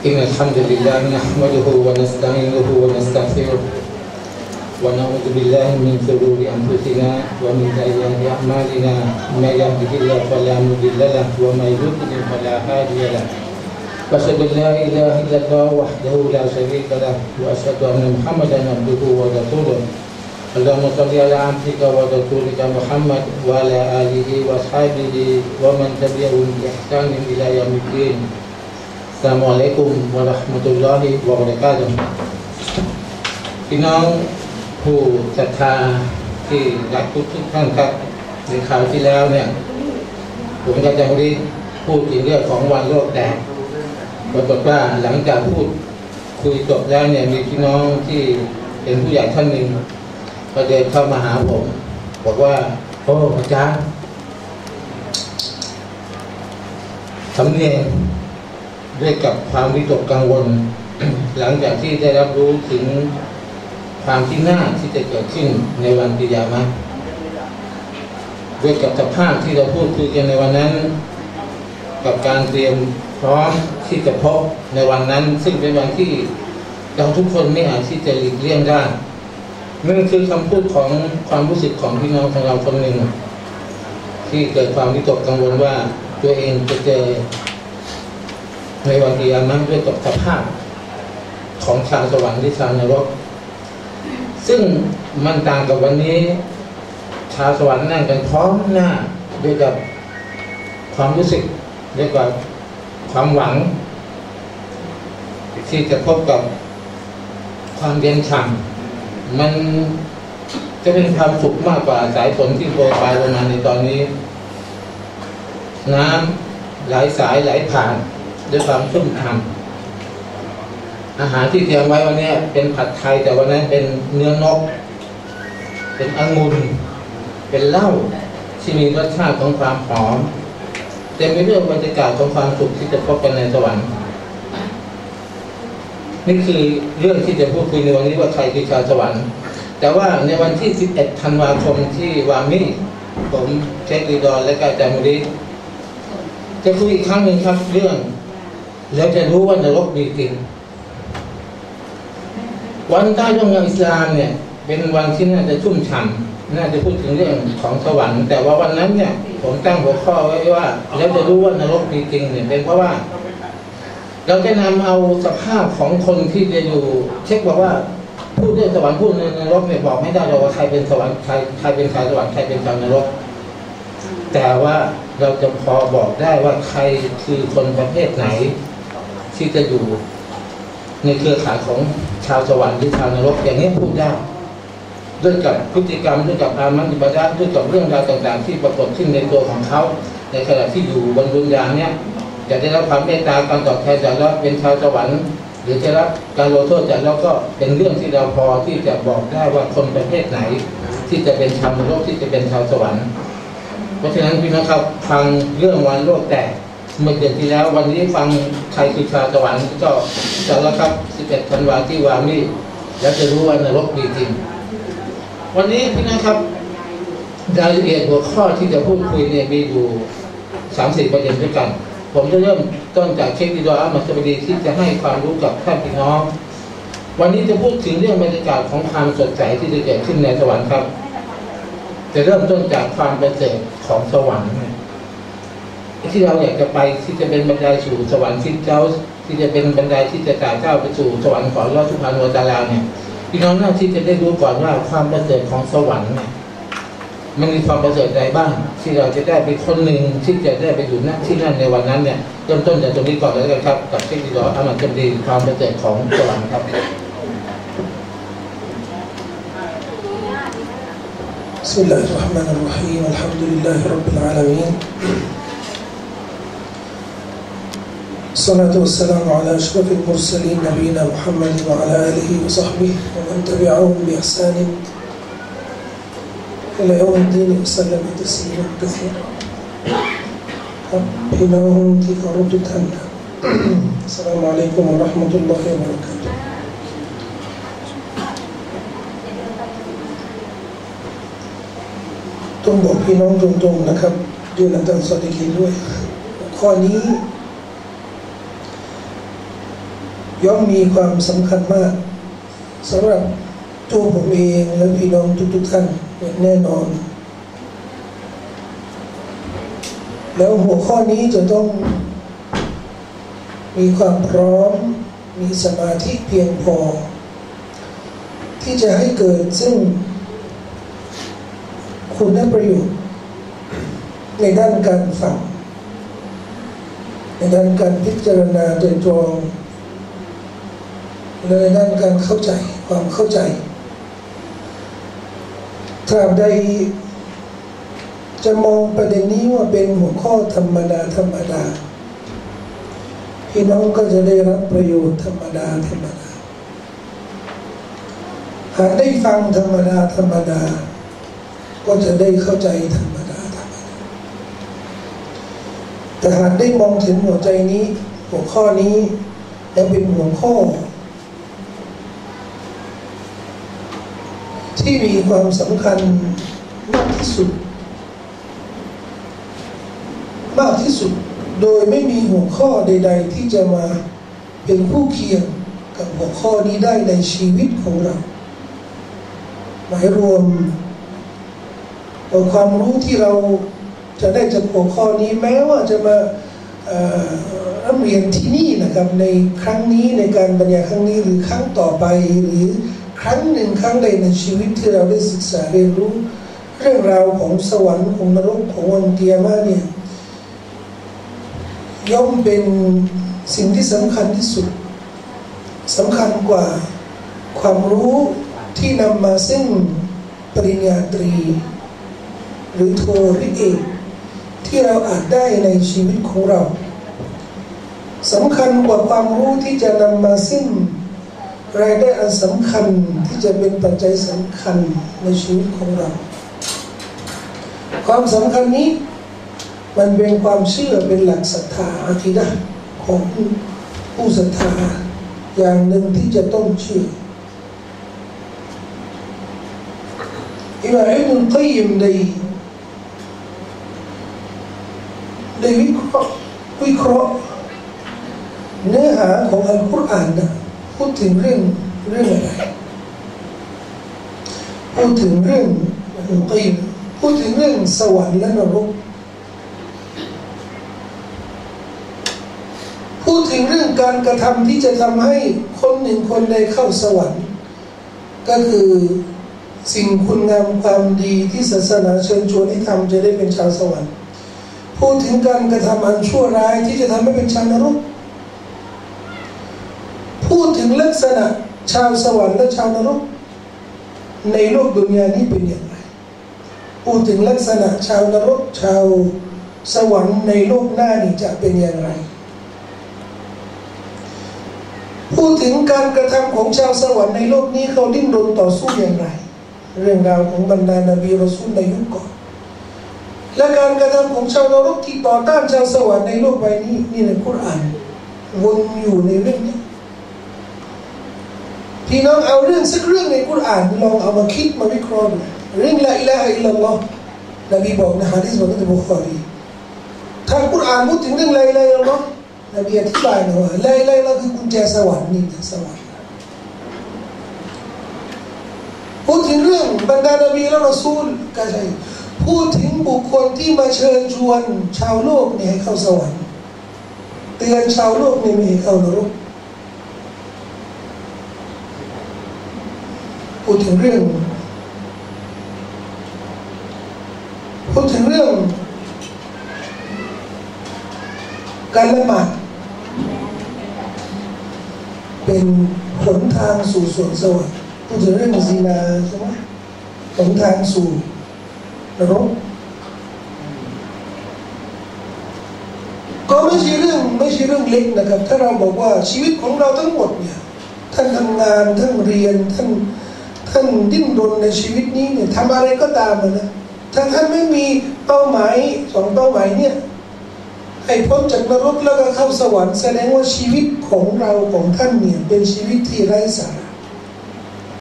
إن الحمد لله نحمده ونستعينه ونستغفره ونعوذ بالله من شرور أنفسنا ومن سيئات أعمالنا. من يهده الله فلا مضل له ومن يضلل فلا هادي له. وأشهد أن لا إله إلا الله وحده لا شريك له وأشهد أن محمدا عبده ورسوله. اللهم صل على عبدك ورسولك محمد وعلى آله وأصحابه ومن تبعهم بإحسان إلى يوم الدين. Assalamualaikum warahmatullahi wabarakatuh พี่น้องผู้ศรัทธาที่รักทุกทุกท่านครับในคราวที่แล้วเนี่ย ผมก็จารีพูดถึงเรื่องของวันโลกแดงปรากฏว่าหลังจากพูดคุยจบแล้วเนี่ยมีพี่น้องที่เป็นผู้ใหญ่ท่านหนึ่งก็เดินเข้ามาหาผม บอกว่า โอ้อาจารย์สำเนียง ด้วยกับความวิตกกังวล หลังจากที่ได้รับรู้ถึงความที่น่าที่จะเกิดขึ้นในวันกิยามะด้วยกับสภาพที่เราพูดคุยกันในวันนั้น กับการเตรียมพร้อมที่จะพบในวันนั้น ซึ่งเป็นวันที่เราทุกคนไม่อาจที่จะหลีกเลี่ยงได้นั่นคือคำพูดของความรู้สึกของพี่น้องของเราคนหนึ่ง ที่เกิดความวิตกกังวลว่าตัวเองจะเจอ ในวันเกิยามะห์ด้วยกับสภาพของชาวสวรรค์ที่ชาวนรก ซึ่งมันต่างกับวันนี้ ชาวสวรรค์นั่งกันพร้อมหน้าด้วยกับความรู้สึกด้วยกับความหวัง ที่จะพบกับความเย็นฉ่ำมันจะเป็นความสุขมากกว่าสายฝนที่โปรยปลายลงมาในตอนนี้ น้ำไหลสายไหลผ่าน ด้วยความชุ่มฉ่ำอาหารที่เตรียมไว้วันนี้เป็นผัดไทยแต่วันนั้นเป็นเนื้อนก เป็นองุ่นเป็นเหล้าที่มีรสชาติของความหอมเต็มไปด้วยบรรยากาศของความสุขที่จะพบกันในสวรรค์นี่คือเรื่องที่จะพูดคุยในวันนี้ว่าใครคือชาวสวรรค์ แต่ว่าในวันที่ 11 ธันวาคมที่วามิผมเชคดีดอนและกายจามุริจะคุยอีกครั้งหนึ่งครับเรื่อง แล้วจะรู้ว่านรกมีจริง วันใต้ร่วงเมืองอิสลามเนี่ย เป็นวันที่น่าจะชุ่มฉ่ำน่าจะพูดถึงเรื่องของสวรรค์แต่ว่าวันนั้นเนี่ย ผมตั้งหัวข้อไว้ว่า แล้วจะรู้ว่านรกมีจริงเนี่ยเป็นเพราะว่า เราจะนำเอาสภาพของคนที่จะอยู่ เช็คบอกว่าพูดเรื่องสวรรค์พูดในนรกเนี่ยบอกไม่ได้เราว่าใครเป็นสวรรค์ใครใครเป็นชาวสวรรค์ใครเป็นชาวนรก แต่ว่าเราจะพอบอกได้ว่าใครคือคนประเภทไหน ที่จะอยู่ในเครือข่ายของชาวสวรรค์หรือชาวนรกอย่างนี้พูดได้ด้วยกับพฤติกรรมด้วยกับอามันอิบาดะห์ด้วยกับเรื่องราวต่างๆ ที่ปรากฏขึ้นในตัวของเขา ในขณะที่อยู่บนดุนยาเนี่ยจะได้รับความเมตตาการตอบแทนจากเราเป็นชาวสวรรค์หรือจะรับการลงโทษจากเราก็เป็นเรื่องที่เราพอที่จะบอกได้ว่าคนประเภทไหน ที่จะเป็นชาวนรกที่จะเป็นชาวสวรรค์ เพราะฉะนั้นพี่น้องครับฟังเรื่องวันโลกแตก เมื่อเดือนที่แล้ว วันนี้ฟังใครคือชาวสวรรค์ก็จะแล้วครับ 11ธันวาที่วามีแล้วจะรู้ว่านรกมีจริง วันนี้พี่น้องครับรายละเอียดหัวข้อที่จะพูดคุยเนี่ยมีอยู่สามสี่ประเด็นด้วยกัน ผมจะเริ่มต้นจากเชคดีดอามัสบดีที่จะให้ความรู้กับท่านพี่น้อง วันนี้จะพูดถึงเรื่องบรรยากาศของความสดใสที่จะเกิดขึ้นในสวรรค์ครับ จะเริ่มต้นจากความประเสริฐของสวรรค์ ที่เราอยากจะไปที่จะเป็นบันไดสู่สวรรค์ที่เจ้าที่จะเป็นบันไดที่จะไต่เจ้าไปสู่สวรรค์ของลอสุภานวตาลาเนี่ยพี่น้องหน้าที่จะได้รู้ก่อนว่าความประเสริฐของสวรรค์เนี่ยมันมีความประเสริฐใดบ้าง ที่เราจะได้เป็นคนหนึ่งที่จะได้ไปอยู่ณที่นั่นในวันนั้นเนี่ยเริ่มต้นจากตรงนี้ก่อนเลยกันครับกับเทคนิคอามัดจำดีความประเสริฐของสวรรค์ครับ بسم الله الرحمن الرحيم الحمد لله رب العالمين الصلاة والسلام على أشرف المرسلين نبينا محمد وعلى آله وصحبه ومن تبعهم بإحسان إلى يوم الدين وسلم تسليما كثيرا ครับพี่น้องที่เคารพทุกท่านครับ السلام عليكم ورحمة الله وبركاته ต้องบอกพี่น้องตรงๆนะครับด้วยนันตันสอดีกินด้วย ข้อนี้ ย่อมมีความสำคัญมากสำหรับตัวผมเองและพี่น้องทุกๆท่านอย่างแน่นอน แล้วหัวข้อนี้จะต้องมีความพร้อม มีสมาธิเพียงพอ ที่จะให้เกิดซึ่ง คุณได้ประโยชน์ในด้านการฟังในด้านการพิจารณาโดยตรง และในด้านการเข้าใจความเข้าใจตราใดจะมองประเด็นนี้ว่าเป็นหัวข้อธรรมดาธรรมดา พี่น้องก็จะได้รับประโยชน์ธรรมดาธรรมดา หากได้ฟังธรรมดาธรรมดา ก็จะได้เข้าใจธรรมดาธรรมดา แต่หากได้มองถึงหัวใจนี้ หัวข้อนี้และเป็นหัวข้อ ที่มีความสำคัญมากที่สุด มากที่สุดโดยไม่มีหัวข้อใด ๆ ที่จะมาเป็นคู่เคียงกับหัวข้อนี้ได้ในชีวิตของเรา หมายรวมเอาความรู้ที่เราจะได้จากหัวข้อนี้แม้ว่าจะมาร่ำเรียนที่นี่นะครับในครั้งนี้ในการบรรยายครั้งนี้หรือครั้งต่อไปหรือ ครั้งหนึ่งครั้งใดในชีวิตที่เราได้ศึกษาเรียนรู้ เรื่องราวของสวรรค์ของนรกของวันเกียร์มาเนี่ยย่อมเป็นสิ่งที่สำคัญที่สุดสำคัญกว่าความรู้ที่นำมาซึ่งปริญญาตรี หรือโทหรือเอกที่เราอาจได้ในชีวิตของเราสำคัญกว่าความรู้ที่จะนำมาซึ่ง รายได้อันสำคัญที่จะเป็นปัจจัยสำคัญในชีวิตของเรา ความสำคัญนี้มันเป็นความเชื่อเป็นหลักศรัทธาอาทิดะของผู้ศรัทธาอย่างหนึ่งที่จะต้องเชื่ออิบาอิบุลกัยมได้ได้วิเคราะห์วิเคราะห์เนื้อหาของอัลกุรอานนะ พูดถึงเรื่องเรื่องอะไรพูดถึงเรื่องอุกีมพูดถึงเรื่องสวรรค์และนรกพูดถึงเรื่องการกระทำที่จะทำให้คนหนึ่งคนใดเข้าสวรรค์ ก็คือสิ่งคุณงามความดีที่ศาสนาเชิญชวนให้ทำจะได้เป็นชาวสวรรค์ พูดถึงการกระทำอันชั่วร้ายที่จะทำให้เป็นชาวนรก พูดถึงลักษณะชาวสวรรค์และชาวนรก ในโลกดุนยานี้เป็นอย่างไรพูดถึงลักษณะชาวนรกชาวสวรรค์ในโลกหน้านี้จะเป็นอย่างไร พูดถึงการกระทำของชาวสวรรค์ในโลกนี้เขาดิ้นรนต่อสู้อย่างไร เรื่องราวของบรรดานบีรอซูลในยุคก่อนและการกระทำของชาวนรกที่ต่อต้านชาวสวรรค์ในโลกใบนี้นี่ในคุรานวนอยู่ในเรื่องนี้ พี่น้องเอาเรื่องสักเรื่องในกุรอานลองเอามาคิดมาวิเคราะห์ดูเรื่องละอิละฮะอิลลัลลอฮ์นบีบอกในฮะดีษบอกในบุคคลีถ้ากุรอานพูดถึงเรื่องละอิละฮะอิลลัลลอฮ์นบีอธิบายนะว่าละอิละฮะอิลลัลลอฮ์คือกุญแจสวรรค์นี่สวรรค์พูดถึงเรื่องบรรดานบีและรอซูลก็ใช่พูดถึงบุคคลที่มาเชิญชวนชาวโลกเนี่ยให้เข้าสวรรค์เตือนชาวโลกเนี่ยไม่ให้เข้านรก พูดถึงเรื่อง พูดถึงเรื่อง การละหมาดเป็นหนทางสู่สวนสวรรค์พูดถึงเรื่องซีนาใช่ไหมหนทางสู่นรกก็ไม่ใช่เรื่องไม่ใช่เรื่องเล็กนะครับ ถ้าเราบอกว่าชีวิตของเราทั้งหมดเนี่ยท่านทำงานท่านเรียนท่าน ท่านดิ้นรนในชีวิตนี้เนี่ยทำอะไรก็ตามนะถ้าท่านไม่มีเป้าหมายสองเป้าหมายเนี่ยให้พ้นจากนรกแล้วก็เข้าสวรรค์แสดงว่าชีวิตของเราของท่านเนี่ยเป็นชีวิตที่ไร้สาระ